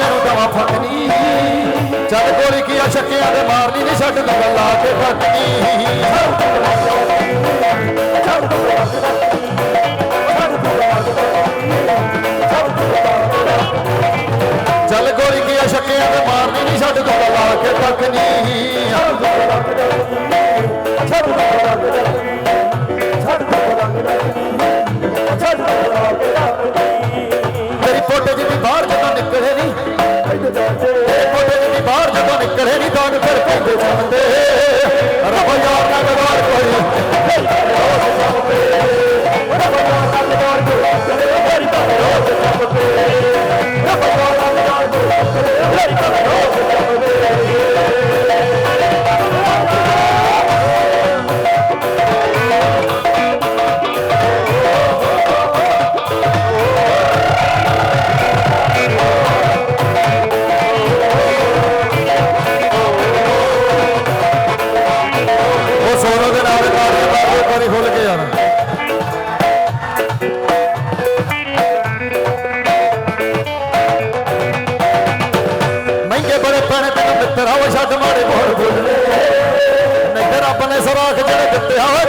ਨੂੰ ਦਵਾ ਫੱਕਣੀ ਚੱਲ ਗੋਲੀ ਕੀ ਆ, ਛੱਕਿਆਂ ਦੇ ਮਾਰਨੀ ਨਹੀਂ ਛੱਡ ਦੰਗਲ ਲਾ ਕੇ ਫੱਕਣੀ ਲਾ ਕੇ ਫੱਕਣੀ ਤੇਰੀ ਫੋਟੋ ਜਿੰਨੀ ਬਾਹਰ ਜਦੋਂ ਨਿਕਲੇ ਨਹੀਂ ਤੇਰੇ ਫੋਟੋ ਜਿੰਨੀ ਬਾਹਰ ਜਦੋਂ ਨਿਕਲੇ ਨਹੀਂ ਤਾਂ ਫਿਰ ਕਹਿੰਦੇ ਜਾਂਦੇ ਛੱਡ ਮਾਰੇ ਬੋਲ ਬੋਲੇ ਨਹੀਂ ਰੱਬ ਨੇ ਸਰਾਖ ਜਿਹੜੇ ਦਿੱਤੇ ਆ